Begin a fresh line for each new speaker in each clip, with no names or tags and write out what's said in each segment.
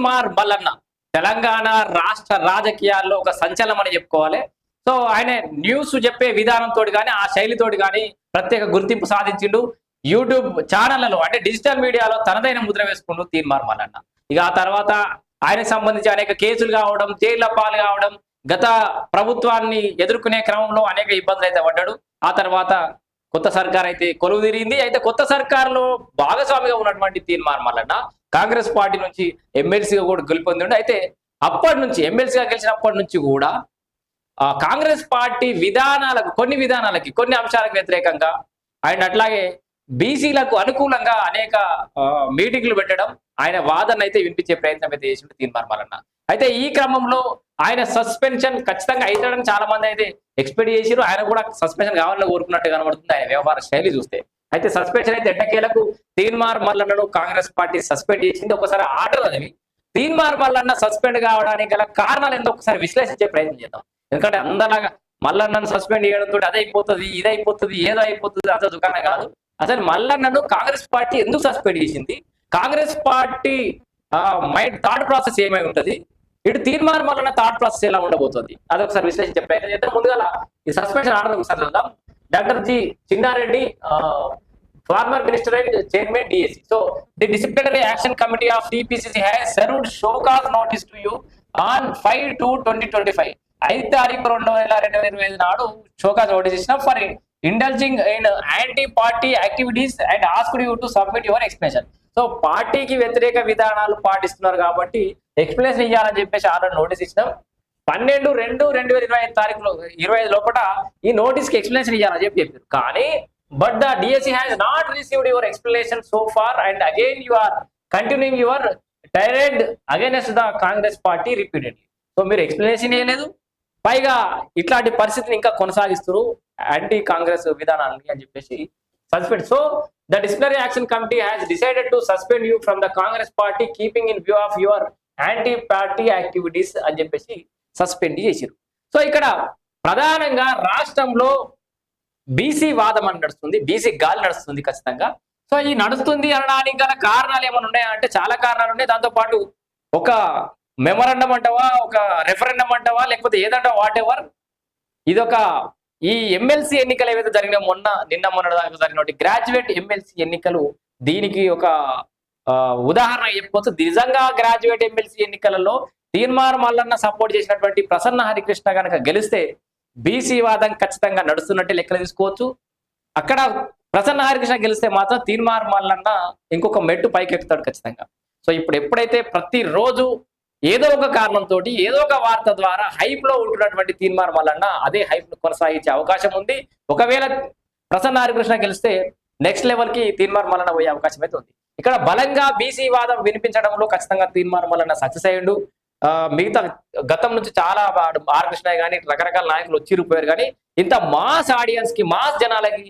కుమార్ మల్లన్న తెలంగాణ రాష్ట్ర రాజకీయాల్లో ఒక సంచలనం అని చెప్పుకోవాలి. సో ఆయన న్యూస్ చెప్పే విధానంతో కానీ ఆ శైలితోటి కానీ ప్రత్యేక గుర్తింపు సాధించిండు. యూట్యూబ్ ఛానళ్ళలో అంటే డిజిటల్ మీడియాలో తనదైన ముద్ర వేసుకుంటూ తీన్మార్ మల్లన్న ఇక ఆ తర్వాత ఆయనకు సంబంధించి అనేక కేసులు కావడం జైళ్ళ పాలు కావడం గత ప్రభుత్వాన్ని ఎదుర్కొనే క్రమంలో అనేక ఇబ్బందులు అయితే పడ్డాడు. ఆ తర్వాత కొత్త సర్కార్ అయితే కొలువు తిరిగింది అయితే కొత్త సర్కార్లో భాగస్వామిగా ఉన్నటువంటి తీర్మానం మల్లన్న కాంగ్రెస్ పార్టీ నుంచి ఎమ్మెల్సీగా కూడా గెలుపొందిండు. అయితే అప్పటి నుంచి ఎమ్మెల్సీగా గెలిచినప్పటి నుంచి కూడా ఆ కాంగ్రెస్ పార్టీ విధానాలకు కొన్ని విధానాలకి కొన్ని అంశాలకు వ్యతిరేకంగా ఆయన అట్లాగే బీసీలకు అనుకూలంగా అనేక మీటింగ్లు పెట్టడం ఆయన వాదన అయితే వినిపించే ప్రయత్నం అయితే చేసిండు తీర్మానం అయితే ఈ క్రమంలో ఆయన సస్పెన్షన్ ఖచ్చితంగా అవుతాడని చాలా మంది అయితే ఎక్స్పెక్ట్ చేసిరు ఆయన కూడా సస్పెన్షన్ కావాలని కోరుకున్నట్టు కనబడుతుంది ఆయన వ్యవహార శైలి చూస్తే. అయితే సస్పెన్షన్ అయితే ఎట్టకేలకు తీన్మార్ మల్లన్నను కాంగ్రెస్ పార్టీ సస్పెండ్ చేసింది. ఒకసారి ఆర్డర్ అది తీన్మార్ మల్లన్న సస్పెండ్ కావడానికి గల కారణాలు ఏందో ఒకసారి విశ్లేషించే ప్రయత్నం చేద్దాం. ఎందుకంటే అందలాగా మల్లన్నను సస్పెండ్ చేయడంతో అదైపోతుంది అయిపోతుంది ఇది అయిపోతుంది ఏదో అయిపోతుంది అదో దుకాణం కాదు. అసలు మల్లన్నను కాంగ్రెస్ పార్టీ ఎందుకు సస్పెండ్ చేసింది? Congress party mind thought process ఏమై ఉంటది? ఇటు తీర్మానం వలన థాట్ ప్రాసెస్ ఎలా ఉండబోతుంది? అదొకసారి విశ్లేషించే ప్రయత్నం చేద్దాం. ముందుగా ఈ సస్పెన్షన్ ఆర్డర్ ఒకసారి చూద్దాం. Doctor G Chinna Reddy former minister and chairman DSC so the disciplinary action committee of TPCC has served show cause notice to you on five two twenty twenty five. ఐదు తారీఖు రెండు వేల రెండు వేల ఇరవై ఐదు నాడు షోకాజ్ నోటీస్ ఇచ్చిన for indulging in anti party activities and asked you to submit your explanation so పార్టీకి వ్యతిరేక విధానాలు పాటిస్తున్నారు కాబట్టి ఎక్స్ప్లెనేషన్ ఇవ్వాలని చెప్పేసి ఆల్రెడీ నోటీస్ ఇచ్చినాం. పన్నెండు రెండు రెండు వేల ఇరవై ఐదు తారీఖులో ఇరవై ఐదు లోపల ఈ నోటీస్కి ఎక్స్ప్లెనేషన్ ఇవ్వాలని చెప్పి చెప్పారు. కానీ but the DSC has not received your explanation so far and again you are continuing your tirade against the Congress party repeatedly so మీరు ఎక్స్ప్లెనేషన్ ఇవ్వలేదు పైగా ఇట్లాంటి పరిస్థితిని ఇంకా కొనసాగిస్తారు యాంటీ కాంగ్రెస్ విధానాన్ని అని చెప్పేసి suspend so the disciplinary action committee has decided to suspend you from the Congress party keeping in view of your anti party activities అని చెప్పేసి సస్పెండ్ చేసిరు సో ఇక్కడ ప్రధానంగా రాష్ట్రంలో బీసీ వాదం అని నడుస్తుంది బీసీ గాలి నడుస్తుంది ఖచ్చితంగా. సో ఈ నడుస్తుంది అనడానికి గల కారణాలు ఏమైనా ఉన్నాయా అంటే చాలా కారణాలు ఉన్నాయి. దాంతో పాటు ఒక మెమరండం అంటవా ఒక రెఫరెండం అంటవా లేకపోతే ఏదంటావా వాట్ ఎవర్ ఇదొక ఈ ఎమ్మెల్సీ ఎన్నికలు ఏవైతే జరిగిన మొన్న నిన్న మొన్న జరిగినటువంటి గ్రాడ్యుయేట్ ఎమ్మెల్సీ ఎన్నికలు దీనికి ఒక ఉదాహరణ చెప్పవచ్చు నిజంగా గ్రాడ్యుయేట్ ఎమ్మెల్సీ ఎన్నికలలో తీర్మార్ మల్లన్న సపోర్ట్ చేసినటువంటి ప్రసన్న హరికృష్ణ కనుక గెలిస్తే బీసీ వాదం ఖచ్చితంగా నడుస్తున్నట్టే లెక్కలు తీసుకోవచ్చు. అక్కడ ప్రసన్న హరికృష్ణ గెలిస్తే మాత్రం తీర్మార్ మల్లన్న ఇంకొక మెట్టు పైకి ఎక్కుతాడు ఖచ్చితంగా. సో ఇప్పుడు ఎప్పుడైతే ప్రతిరోజు ఏదో ఒక కారణంతో ఏదో ఒక వార్త ద్వారా హైప్లో ఉంటున్నటువంటి తీర్మార్ మల్లన్న అదే హైప్ను కొనసాగించే అవకాశం ఉంది. ఒకవేళ ప్రసన్న హరికృష్ణ గెలిస్తే నెక్స్ట్ లెవెల్కి తీర్మార్ మల్లన్న పోయే అవకాశం అయితే ఉంది. ఇక్కడ బలంగా బీసీ వాదం వినిపించడంలో ఖచ్చితంగా తీర్మానం మల్లన్న సక్సెస్ అయ్యిండు మిగతా గతం నుంచి చాలా ఆర్కృష్ణ కానీ రకరకాల నాయకులు వచ్చిరిపోయారు కానీ ఇంత మాస్ ఆడియన్స్కి మాస్ జనాలకి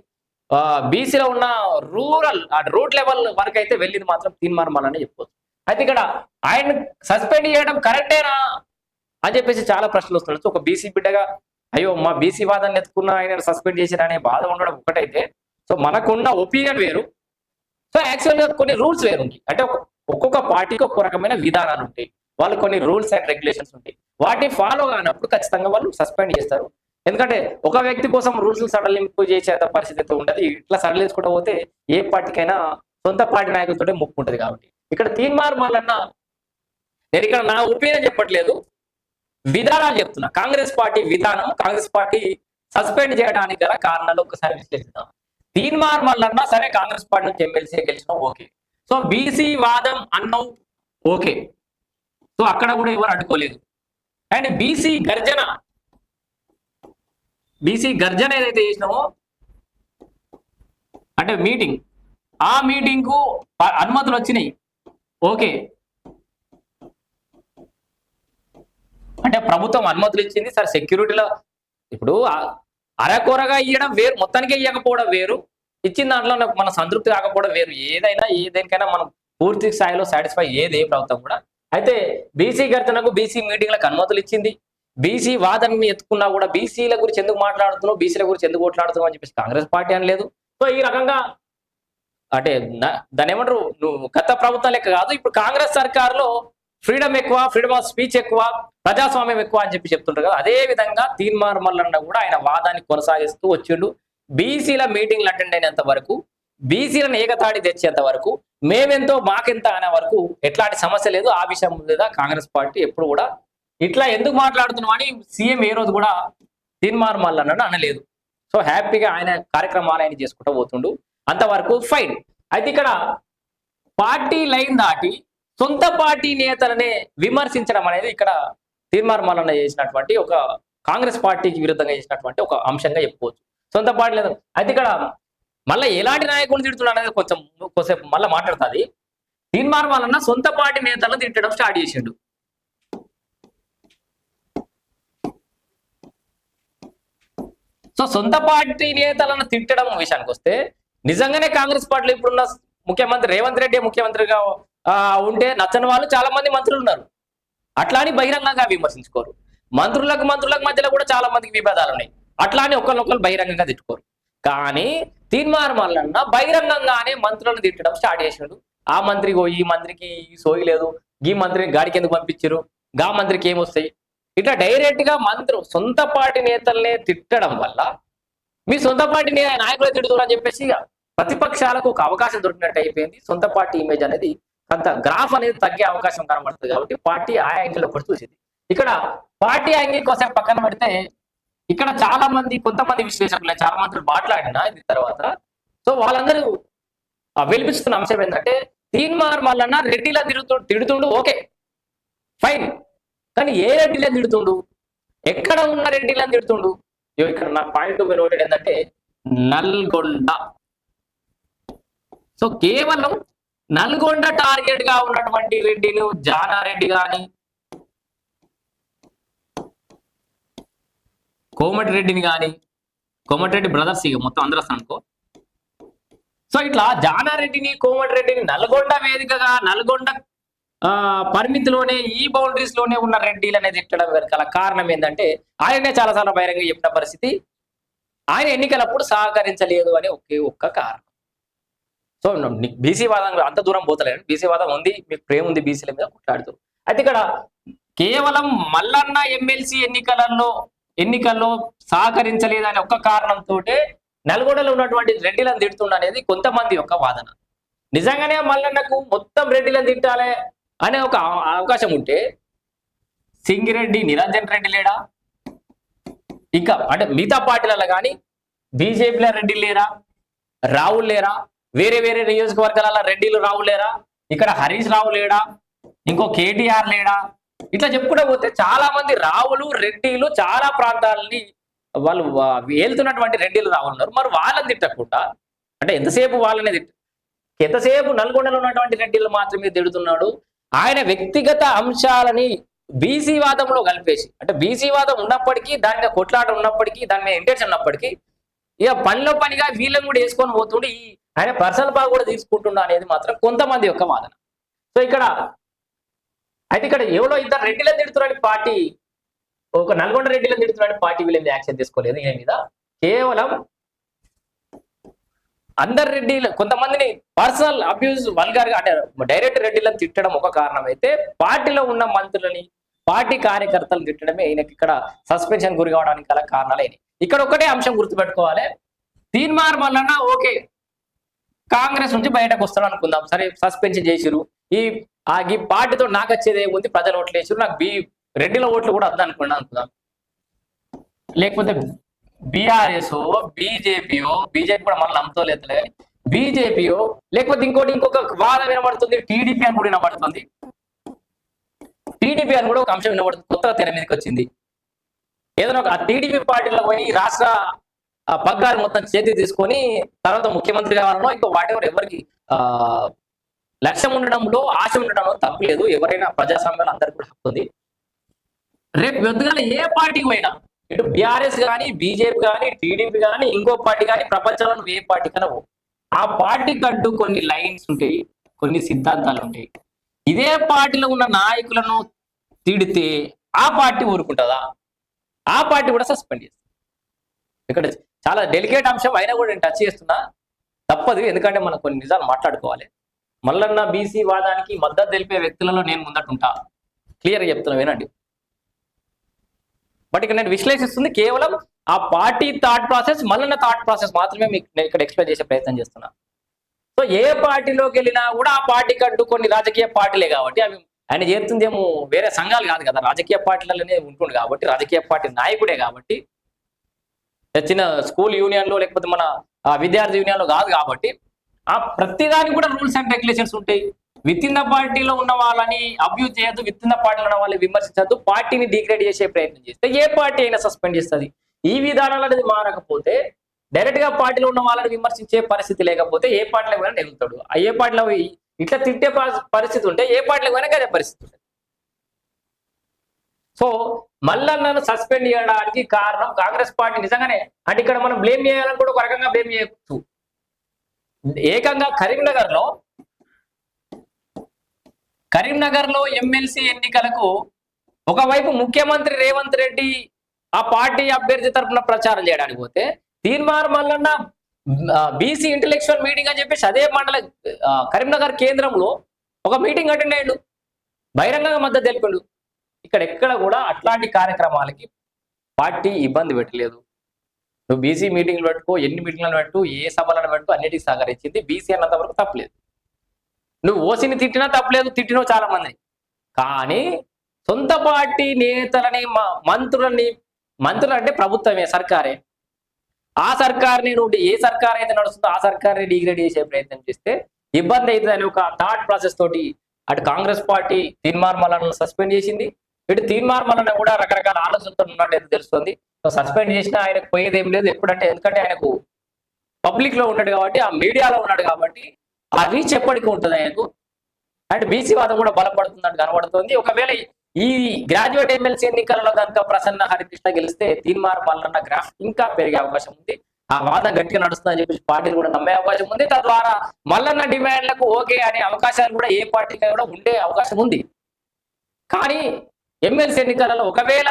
బీసీలో ఉన్న రూరల్ రూట్ లెవెల్ వరకు అయితే వెళ్ళింది మాత్రం తీర్మానం మల్లనే చెప్పుకోవచ్చు. అయితే ఇక్కడ ఆయన సస్పెండ్ చేయడం కరెక్టేనా అని చెప్పేసి చాలా ప్రశ్నలు వస్తున్నాయి. సో ఒక బీసీ బిడ్డగా అయ్యో మా బీసీ వాదాన్ని ఎత్తుకున్న ఆయన సస్పెండ్ చేశారనే బాధ ఉండడం ఒకటైతే సో మనకున్న ఒపీనియన్ వేరు. సో యాక్చువల్గా కొన్ని రూల్స్ వేరు ఉంటాయి అంటే ఒక్కొక్క పార్టీకి ఒక్కొక్క రకమైన విధానాలు ఉంటాయి. వాళ్ళు కొన్ని రూల్స్ అండ్ రెగ్యులేషన్స్ ఉంటాయి. వాటిని ఫాలో కానప్పుడు ఖచ్చితంగా వాళ్ళు సస్పెండ్ చేస్తారు. ఎందుకంటే ఒక వ్యక్తి కోసం రూల్స్ సడలింపు చేసే పరిస్థితి అయితే ఉండదు. ఇట్లా సడలించుకుంటూ పోతే ఏ పార్టీకైనా సొంత పార్టీ నాయకులతో ముప్పు ఉంటుంది కాబట్టి. ఇక్కడ తీర్మార్ మల్లన్న నేను ఇక్కడ నా ఒపీనియన్ చెప్పట్లేదు. విధానాలు చెప్తున్నా. కాంగ్రెస్ పార్టీ విధానం కాంగ్రెస్ పార్టీ సస్పెండ్ చేయడానికి గల కారణాలు ఒకసారి విశ్లేషిద్దాం. తీన్మార్ మల్లన్న సరే కాంగ్రెస్ పార్టీ నుంచి ఎమ్మెల్సీ గెలిచినావు ఓకే. సో బీసీ వాదం అన్నావు ఓకే. సో అక్కడ కూడా ఎవరు అడ్డుకోలేదు. అండ్ బీసీ గర్జన బీసీ గర్జన ఏదైతే చేసినామో అంటే మీటింగ్ ఆ మీటింగ్కు అనుమతులు వచ్చినాయి. ఓకే. అంటే ప్రభుత్వం అనుమతులు ఇచ్చింది సార్ సెక్యూరిటీలో ఇప్పుడు అరకొరగా ఇవ్వడం వేరు మొత్తానికి ఇవ్వకపోవడం వేరు. ఇచ్చిన దాంట్లో నాకు మన సంతృప్తి కాకపోవడం వేరు. ఏదైనా ఏ దేనికైనా మనం పూర్తి స్థాయిలో సాటిస్ఫై ఏది ఏ ప్రభుత్వం కూడా. అయితే బీసీ గర్తనకు బీసీ మీటింగ్లకు అనుమతులు ఇచ్చింది. బీసీ వాదనని ఎత్తుకున్నా కూడా బీసీల గురించి ఎందుకు మాట్లాడుతున్నావు? బీసీల గురించి ఎందుకు కొట్లాడుతున్నావు అని చెప్పేసి కాంగ్రెస్ పార్టీ అని లేదు. సో ఈ రకంగా అంటే దాని ఏమంటారు? నువ్వు గత ప్రభుత్వం లెక్క కాదు. ఇప్పుడు కాంగ్రెస్ సర్కారులో ఫ్రీడమ్ ఎక్కువ ఫ్రీడమ్ ఆఫ్ స్పీచ్ ఎక్కువ ప్రజాస్వామ్యం ఎక్కువ అని చెప్పి చెప్తుంటారు కదా. అదే విధంగా తీన్మార్ మల్లన్న కూడా ఆయన వాదాన్ని కొనసాగిస్తూ వచ్చిండు. బీసీల మీటింగ్లు అటెండ్ అయినంత వరకు బీసీలను ఏకతాడి తెచ్చేంత వరకు మేమెంతో మాకెంత అనే వరకు ఎట్లాంటి సమస్య లేదు. ఆ విషయం లేదా కాంగ్రెస్ పార్టీ ఎప్పుడు కూడా ఇట్లా ఎందుకు మాట్లాడుతున్నాం అని సీఎం ఏ రోజు కూడా తీన్మార్ మల్లన్న అనలేదు. సో హ్యాపీగా ఆయన కార్యక్రమాలు ఆయన చేసుకుంటూ పోతుండు. అంతవరకు ఫైన్. అయితే ఇక్కడ పార్టీ లైన్ దాటి సొంత పార్టీ నేతలనే విమర్శించడం అనేది ఇక్కడ తీర్మార్ మల్లన్న చేసినటువంటి ఒక కాంగ్రెస్ పార్టీకి విరుద్ధంగా చేసినటువంటి ఒక అంశంగా చెప్పుకోవచ్చు. సొంత పార్టీ లేదు. అయితే ఇక్కడ మళ్ళీ ఎలాంటి నాయకులు తిడుతున్నాడు అనేది కొంచెం కొంచెంసేపు మళ్ళీ మాట్లాడుతుంది. తీర్మార్ మల్లన్న సొంత పార్టీ నేతలను తిట్టడం స్టార్ట్ చేసిండు. సో సొంత పార్టీ నేతలను తిట్టడం విషయానికి వస్తే నిజంగానే కాంగ్రెస్ పార్టీలో ఇప్పుడున్న ముఖ్యమంత్రి రేవంత్ రెడ్డి ముఖ్యమంత్రిగా ఉంటే నచ్చని వాళ్ళు చాలా మంది మంత్రులు ఉన్నారు. అట్లా అని బహిరంగంగా విమర్శించుకోరు. మంత్రులకు మంత్రులకు మధ్యలో కూడా చాలా మందికి విభేదాలు ఉన్నాయి. అట్లా అని ఒకరినొకరు బహిరంగంగా తిట్టుకోరు. కానీ తీన్మార్ మల్లన్న బహిరంగంగానే మంత్రులను తిట్టడం స్టార్ట్ చేసిండు ఆ మంత్రికి ఓ ఈ మంత్రికి సోయి లేదు. ఈ మంత్రిని గాడికి ఎందుకు పంపించారు గా మంత్రికి ఏమొస్తాయి ఇట్లా డైరెక్ట్గా మంత్రు సొంత పార్టీ నేతల్నే తిట్టడం వల్ల మీ సొంత పార్టీ నే- నాయకులే తిడుతున్నారు అని చెప్పేసి ఇక ప్రతిపక్షాలకు ఒక అవకాశం దొరికినట్టు అయిపోయింది. సొంత పార్టీ ఇమేజ్ అనేది కొంత గ్రాఫ్ అనేది తగ్గే అవకాశం కనబడుతుంది కాబట్టి పార్టీ ఆ యాంగిల్ ఒకటి చూసింది ఇక్కడ పార్టీ యాంగిల్ కోసం పక్కన పెడితే ఇక్కడ చాలా మంది కొంతమంది విశ్లేషకులు చాలా మంది మాట్లాడినా ఇది తర్వాత. సో వాళ్ళందరూ వెలిపిస్తున్న అంశం ఏంటంటే తీన్మార్ మల్లన్న రెడ్డిలా తిడుతూ తిడుతుండు ఓకే ఫైన్. కానీ ఏ రెడ్డిలా తిడుతుండు? ఎక్కడ ఉన్న రెడ్డిలా తిడుతుండు? ఇక్కడ నా పాయింట్ నోటెడ్ ఏంటంటే నల్గొండ. సో కేవలం నల్గొండ టార్గెట్గా ఉన్నటువంటి రెడ్డిలు జానారెడ్డి గాని కోమటిరెడ్డిని గాని కోమటిరెడ్డి బ్రదర్స్ ఇక మొత్తం అందరూ అనుకో. సో ఇట్లా జానారెడ్డిని కోమటిరెడ్డిని నల్గొండ వేదికగా నల్గొండ పరిమితిలోనే ఈ బౌండరీస్లోనే ఉన్న రెడ్డిలు అనేది ఎట్టడం వెనకాల కారణం ఏంటంటే ఆయనే చాలాసార్లు బహిరంగ చెప్పిన పరిస్థితి. ఆయన ఎన్నికలప్పుడు సహకరించలేదు అనే ఒకే ఒక్క కారణం. సో బీసీ వాదం అంత దూరం పోతలేదు బీసీ వాదం ఉంది మీకు ప్రేమ ఉంది బీసీల మీద కొట్లాడుతూ. అయితే ఇక్కడ కేవలం మల్లన్న ఎమ్మెల్సీ ఎన్నికలలో ఎన్నికల్లో సహకరించలేదనే ఒక్క కారణంతో నల్గొండలో ఉన్నటువంటి రెడ్డిలను తిడుతుండ అనేది కొంతమంది యొక్క వాదన. నిజంగానే మల్లన్నకు మొత్తం రెడ్డిలను తిట్టాలి అనే ఒక అవకాశం ఉంటే సింగిరెడ్డి నిరంజన్ రెడ్డి లేడా? ఇంకా అంటే మిగతా పార్టీలలో కానీ బీజేపీలో రెడ్డి లేరా? రావుల్ లేరా? వేరే వేరే నియోజకవర్గాలలో రెడ్డిలు రావు లేరా? ఇక్కడ హరీష్ రావు లేడా? ఇంకో కేటీఆర్ లేడా? ఇట్లా చెప్పుకుంటూ పోతే చాలా మంది రావులు రెడ్డిలు చాలా ప్రాంతాలని వాళ్ళు వెళ్తున్నటువంటి రెడ్డిలు రావులు ఉన్నారు. మరి వాళ్ళని తిట్టకుండా అంటే ఎంతసేపు వాళ్ళనే తిట్ట ఎంతసేపు నల్గొండలో ఉన్నటువంటి రెడ్డిలు మాత్రమే తిడుతున్నాడు? ఆయన వ్యక్తిగత అంశాలని బీసీ వాదంలో కలిపేసి అంటే బీసీ వాదం ఉన్నప్పటికీ దాని మీద కొట్లాట ఉన్నప్పటికీ దాని మీద ఇంటెన్షన్ ఉన్నప్పటికీ ఇక పనిలో పనిగా వీళ్ళని కూడా వేసుకొని పోతుండే ఈ ఆయన పర్సనల్ బాగా కూడా తీసుకుంటున్నా అనేది మాత్రం కొంతమంది యొక్క వాదన. సో ఇక్కడ అయితే ఇక్కడ ఎవరో ఇద్దరు రెడ్డిలను తిడుతున్నాడు పార్టీ ఒక నల్గొండ రెడ్డిలను తిడుతున్నాడు పార్టీ వీళ్ళని యాక్షన్ తీసుకోలేదు ఈయన మీద. కేవలం అందరు రెడ్డిలు కొంతమందిని పర్సనల్ అబ్యూజ్ వల్గార్ అంటే డైరెక్ట్ రెడ్డిలను తిట్టడం ఒక కారణం అయితే పార్టీలో ఉన్న మంత్రులని పార్టీ కార్యకర్తలు తిట్టడమే ఈయనకి ఇక్కడ సస్పెన్షన్ గురి కావడానికి గల కారణాలు అయినాయి. ఇక్కడ ఒకటే అంశం గుర్తుపెట్టుకోవాలి. తీన్మార్ మల్లన్న ఓకే కాంగ్రెస్ నుంచి బయటకు వస్తాడు అనుకుందాం. సరే సస్పెన్షన్ చేసిరు ఈ ఆ ఈ పార్టీతో నాకు వచ్చేది ఏముంది? ప్రజలు ఓట్లు వేసారు నాకు బి రెడ్డిల ఓట్లు కూడా వద్ద అనుకున్నా అనుకుందాం. లేకపోతే బీఆర్ఎస్ బీజేపీయో బీజేపీ కూడా మళ్ళీ నమ్మతోలేదు కానీ బీజేపీయో లేకపోతే ఇంకోటి ఇంకొక వాదం వినబడుతుంది టీడీపీ అని కూడా వినబడుతుంది. టీడీపీ అని కూడా ఒక అంశం వినబడుతుంది. కొత్తగా తెర మీదకి వచ్చింది. ఏదైనా ఒక టీడీపీ పార్టీలో పోయి రాష్ట్ర ఆ పగ్గాలు మొత్తం చేతి తీసుకొని తర్వాత ముఖ్యమంత్రి కావాలనో ఇంకో వాటెవర్ ఎవరికి ఆ లక్ష్యం ఉండడంలో ఆశ ఉండడంలో తప్పలేదు ఎవరైనా ప్రజాస్వామ్యంలో అందరికీ కూడా హక్కు ఉంది. రేపు ఎదుగుదల ఏ పార్టీ పోయినా ఇటు బీఆర్ఎస్ కానీ బీజేపీ కానీ టీడీపీ కానీ ఇంకో పార్టీ కానీ ప్రపంచంలో ఏ పార్టీ కన్నా ఆ పార్టీకి అంటూ కొన్ని లైన్స్ ఉంటాయి కొన్ని సిద్ధాంతాలు ఉంటాయి. ఇదే పార్టీలో ఉన్న నాయకులను తిడితే ఆ పార్టీ ఊరుకుంటుందా? ఆ పార్టీ కూడా సస్పెండ్ చేస్తుంది. ఇక్కడ చాలా డెలికేట్ అంశం అయినా కూడా నేను టచ్ చేస్తున్నా. తప్పదు ఎందుకంటే మనం కొన్ని నిజాలు మాట్లాడుకోవాలి. మల్లన్న బీసీ వాదానికి మద్దతు తెలిపే వ్యక్తులలో నేను ముందటుంటా. క్లియర్గా చెప్తున్నా వినండి. బట్ ఇక్కడ నేను విశ్లేషిస్తుంది కేవలం ఆ party thought process Mallanna thought process మాత్రమే మీకు నేను ఇక్కడ ఎక్స్ప్లెయిన్ చేసే ప్రయత్నం చేస్తున్నా. సో ఏ పార్టీలోకి వెళ్ళినా కూడా ఆ పార్టీకి అంటూ కొన్ని రాజకీయ పార్టీలే కాబట్టి అవి ఆయన చేస్తుందేమో వేరే సంఘాలు కాదు కదా. రాజకీయ పార్టీలలోనే ఉంటుంది కాబట్టి రాజకీయ పార్టీ నాయకుడే కాబట్టి చిన్న స్కూల్ యూనియన్లో లేకపోతే మన విద్యార్థి యూనియన్లో కాదు కాబట్టి ఆ ప్రతిదానికి కూడా రూల్స్ అండ్ రెగ్యులేషన్స్ ఉంటాయి. విత్ ఇన్ ద పార్టీలో ఉన్న వాళ్ళని అబ్యూజ్ చేయొద్దు విత్ ఇన్ ద పార్టీలో ఉన్న వాళ్ళని విమర్శించద్దు పార్టీని డిగ్రేడ్ చేసే ప్రయత్నం చేస్తే ఏ పార్టీ అయినా సస్పెండ్ చేస్తుంది. ఈ విధానాలు అనేది మారకపోతే డైరెక్ట్గా పార్టీలో ఉన్న వాళ్ళని విమర్శించే పరిస్థితి లేకపోతే ఏ పార్టీలో పోయినా నెగులుతాడు ఆ ఏ పార్టీలో ఇట్లా తిట్టే ప- పరిస్థితి ఉంటే ఏ పార్టీలో పోయినా అదే పరిస్థితి ఉంటుంది. సో మల్లన్నను సస్పెండ్ చేయడానికి కారణం కాంగ్రెస్ పార్టీ. నిజంగానే అంటే ఇక్కడ మనం బ్లేమ్ చేయాలని కూడా ఒక రకంగా బ్లేమ్ చేయవచ్చు ఏకంగా కరీంనగర్లో కరీంనగర్లో ఎమ్మెల్సీ ఎన్నికలకు ఒకవైపు ముఖ్యమంత్రి రేవంత్ రెడ్డి ఆ పార్టీ అభ్యర్థి తరపున ప్రచారం చేయడానికి పోతే Teenmar Mallanna BC intellectual meeting అని చెప్పేసి అదే మండల కరీంనగర్ కేంద్రంలో ఒక మీటింగ్ అటెండ్ అయ్యాడు. బహిరంగంగా మద్దతు తెలిపాడు. ఇక్కడ ఎక్కడ కూడా అట్లాంటి కార్యక్రమాలకి పార్టీ ఇబ్బంది పెట్టలేదు. నువ్వు బీసీ మీటింగ్లు పెట్టుకో ఎన్ని మీటింగ్లను పెట్టు ఏ సభలను పెట్టు అన్నిటికీ సహకరించింది బీసీ అన్నంత వరకు తప్పలేదు. నువ్వు ఓసిని తిట్టినా తప్పలేదు తిట్టినో చాలా మంది కానీ సొంత పార్టీ నేతలని మ- మంత్రులని మంత్రులు అంటే ప్రభుత్వమే సర్కారే. ఆ సర్కార్ని నువ్వు ఏ సర్కార్ అయితే నడుస్తుందో ఆ సర్కార్ని డిగ్రేడ్ చేసే ప్రయత్నం చేస్తే ఇబ్బంది అవుతుంది అని ఒక థాట్ ప్రాసెస్ తోటి అటు కాంగ్రెస్ పార్టీ తీన్మార్ సస్పెండ్ చేసింది. ఇటు తీర్మానం మల్లన్న కూడా రకరకాల ఆలోచనతో ఉన్నట్టు తెలుస్తుంది. సస్పెండ్ చేసినా ఆయనకు పోయేది ఏం లేదు. ఎప్పుడంటే ఎందుకంటే ఆయనకు పబ్లిక్లో ఉన్నాడు కాబట్టి ఆ మీడియాలో ఉన్నాడు కాబట్టి ఆ రీచ్ ఎప్పటికీ ఉంటుంది ఆయనకు. అండ్ బీసీ వాదం కూడా బలపడుతున్నట్టు కనబడుతుంది. ఒకవేళ ఈ గ్రాడ్యుయేట్ ఎమ్మెల్సీ ఎన్నికలలో కనుక ప్రసన్న హరికృష్ణ గెలిస్తే తీన్మార్ మల్లన్న గ్రాఫ్ ఇంకా పెరిగే అవకాశం ఉంది. ఆ వాదం గట్టిగా నడుస్తుందని చెప్పేసి పార్టీలు కూడా నమ్మే అవకాశం ఉంది. తద్వారా మల్లన్న డిమాండ్లకు ఓకే అనే అవకాశాలు కూడా ఏ పార్టీకి కూడా ఉండే అవకాశం ఉంది. కానీ ఎమ్మెల్సీ ఎన్నికలలో ఒకవేళ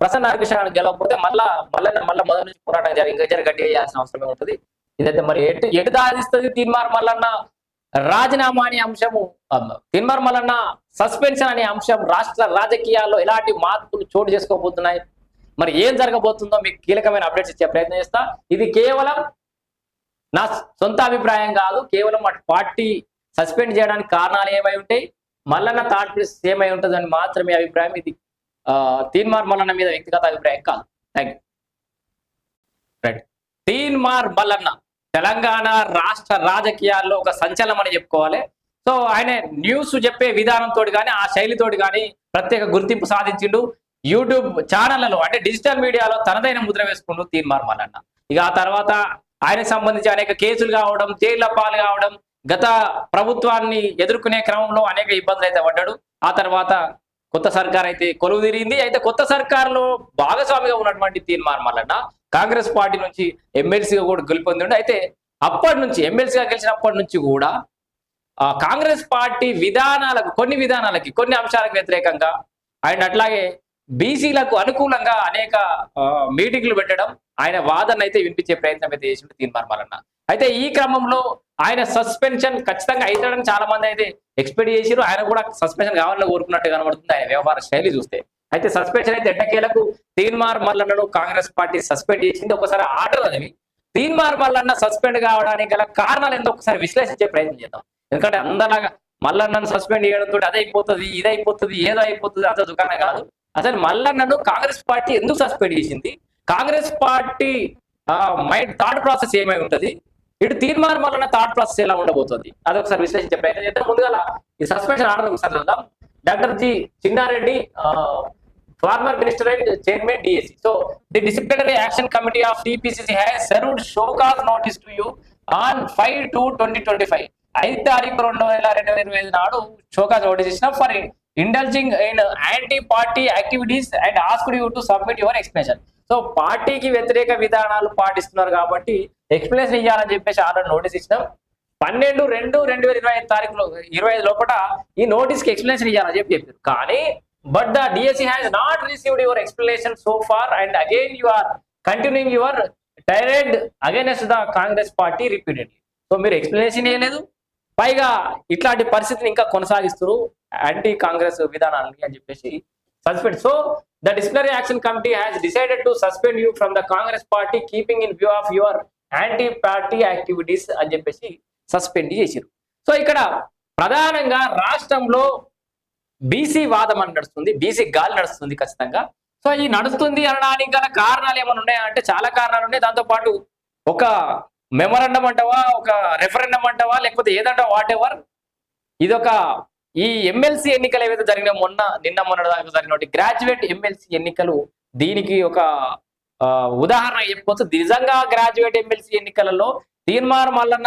ప్రసన్న నారకృష్ణ గెలవకపోతే మళ్ళా మళ్ళీ మళ్ళీ మొదటి నుంచి పోరాటం జరిగి ఇంకా జర గట్టిగా చేయాల్సిన అవసరమే ఉంటుంది ఇదైతే మరి ఎటు ఎటు దారిస్తుంది తీన్మార్ మల్లన్న రాజీనామా అనే అంశము? అమ్మ, తీన్మార్ మల్లన్న సస్పెన్షన్ అనే అంశం రాష్ట్ర రాజకీయాల్లో ఎలాంటి మార్పులు చోటు చేసుకోబోతున్నాయి? మరి ఏం జరగబోతుందో మీకు కీలకమైన అప్డేట్స్ ఇచ్చే ప్రయత్నం చేస్తా. ఇది కేవలం నా సొంత అభిప్రాయం కాదు కేవలం అటు పార్టీ సస్పెండ్ చేయడానికి కారణాలు ఏమై ఉంటాయి? మల్లన్న థాట్ ప్లేస్ ఏమై ఉంటుందని మాత్రమే అభిప్రాయం. ఇది ఆ, తీన్మార్ మల్లన్న మీద వ్యక్తిగత అభిప్రాయం కాదు. Thank you right Teenmar Mallanna Telangana రాష్ట్ర రాజకీయాల్లో ఒక సంచలనం అని చెప్పుకోవాలి. సో ఆయన న్యూస్ చెప్పే విధానంతో కానీ ఆ శైలితోటి కానీ ప్రత్యేక గుర్తింపు సాధించిండు. యూట్యూబ్ ఛానళ్ళలో అంటే డిజిటల్ మీడియాలో తనదైన ముద్ర వేసుకుంటూ తీన్మార్ మల్లన్న. ఇక ఆ తర్వాత ఆయనకు సంబంధించి అనేక కేసులు కావడం జైళ్ళ పాలు కావడం గత ప్రభుత్వాన్ని ఎదుర్కొనే క్రమంలో అనేక ఇబ్బందులు అయితే పడ్డాడు. ఆ తర్వాత కొత్త సర్కార్ అయితే కొలువు తిరిగింది. అయితే కొత్త సర్కారులో భాగస్వామిగా ఉన్నటువంటి తీర్మానం మల్లన్న కాంగ్రెస్ పార్టీ నుంచి ఎమ్మెల్సీగా కూడా గెలుపొందిండు. అయితే అప్పటి నుంచి ఎమ్మెల్సీగా గెలిచినప్పటి నుంచి కూడా ఆ కాంగ్రెస్ పార్టీ విధానాలకు కొన్ని విధానాలకి కొన్ని అంశాలకు వ్యతిరేకంగా ఆయన అట్లాగే బీసీలకు అనుకూలంగా అనేక మీటింగ్లు పెట్టడం ఆయన వాదన అయితే వినిపించే ప్రయత్నం అయితే చేసిండు తీర్మానం మల్లన్న అయితే ఈ క్రమంలో ఆయన సస్పెన్షన్ ఖచ్చితంగా అవుతాడని చాలా మంది అయితే ఎక్స్పెక్ట్ చేసిరు ఆయన కూడా సస్పెన్షన్ కావాలని కోరుకున్నట్టు కనబడుతుంది ఆయన వ్యవహార శైలి చూస్తే. అయితే సస్పెన్షన్ అయితే ఎట్టకేలకు తీన్మార్ మల్లన్నను కాంగ్రెస్ పార్టీ సస్పెండ్ చేసింది. ఒకసారి ఆర్డర్ అది. తీన్మార్ మల్లన్న సస్పెండ్ కావడానికి గల కారణాలు ఏందో ఒకసారి విశ్లేషించే ప్రయత్నం చేద్దాం. ఎందుకంటే అందరిలాగా మల్లన్నను సస్పెండ్ చేయడంతో అదైపోతుంది అయిపోతుంది ఇది అయిపోతుంది ఏదో అయిపోతుంది అంత దుకాణం కాదు. అసలు మల్లన్నను కాంగ్రెస్ పార్టీ ఎందుకు సస్పెండ్ చేసింది? Congress party mind thought process ఏమై ఉంటది? ఇటు తీర్మానం వలన థాట్ ప్రాసెస్ ఎలా ఉండబోతుంది? అదొకసారి విశ్లేషించే ప్రయత్నం చేద్దాం. ముందుగా ఈ సస్పెన్షన్ ఆర్డర్ ఒకసారి చూద్దాం. Doctor G Chinna Reddy former minister and chairman DSC so the disciplinary action committee of TPCC has served show cause notice to you on five two twenty twenty five ఐదు తారీఖు రెండు వేల రెండు వేల ఇరవై ఐదు నాడు షోకాస్ నోటీస్ ఇచ్చిన for indulging in anti party activities and asked you to submit your explanation so పార్టీకి వ్యతిరేక విధానాలు పాటిస్తున్నారు కాబట్టి ఎక్స్ప్లెనేషన్ ఇవ్వాలని చెప్పేసి ఆల్రెడీ నోటీస్ ఇచ్చినాం. పన్నెండు రెండు రెండు వేల ఇరవై ఐదు తారీఖులో ఇరవై ఐదు లోపల ఈ నోటీస్కి ఎక్స్ప్లెనేషన్ ఇవ్వాలని చెప్పి చెప్పారు. కానీ but the DSC has not received your explanation so far and again you are continuing your tirade against the Congress party repeatedly so మీరు ఎక్స్ప్లెనేషన్ ఇవ్వలేదు పైగా ఇట్లాంటి పరిస్థితిని ఇంకా కొనసాగిస్తారు యాంటీ కాంగ్రెస్ విధానాన్ని అని చెప్పేసి suspend so the disciplinary action committee has decided to suspend you from the Congress party keeping in view of your anti party activities అని చెప్పేసి సస్పెండ్ చేసిరు సో ఇక్కడ ప్రధానంగా రాష్ట్రంలో బీసీ వాదం అని నడుస్తుంది బీసీ గాలి నడుస్తుంది ఖచ్చితంగా. సో ఈ నడుస్తుంది అనడానికి గల కారణాలు ఏమైనా ఉన్నాయా అంటే చాలా కారణాలు ఉన్నాయి. దాంతో పాటు ఒక మెమరండం అంటావా ఒక రెఫరెండం అంటావా లేకపోతే ఏదంటా వాట్ ఎవర్ ఇదొక ఈ ఎమ్మెల్సీ ఎన్నికలు ఏవైతే జరిగినాయి మొన్న నిన్న మొన్న దాకా జరిగినటువంటి గ్రాడ్యుయేట్ ఎమ్మెల్సీ ఎన్నికలు దీనికి ఒక ఉదాహరణ చెప్పుకోవచ్చు నిజంగా గ్రాడ్యుయేట్ ఎమ్మెల్సీ ఎన్నికలలో తీర్మానం మల్లన్న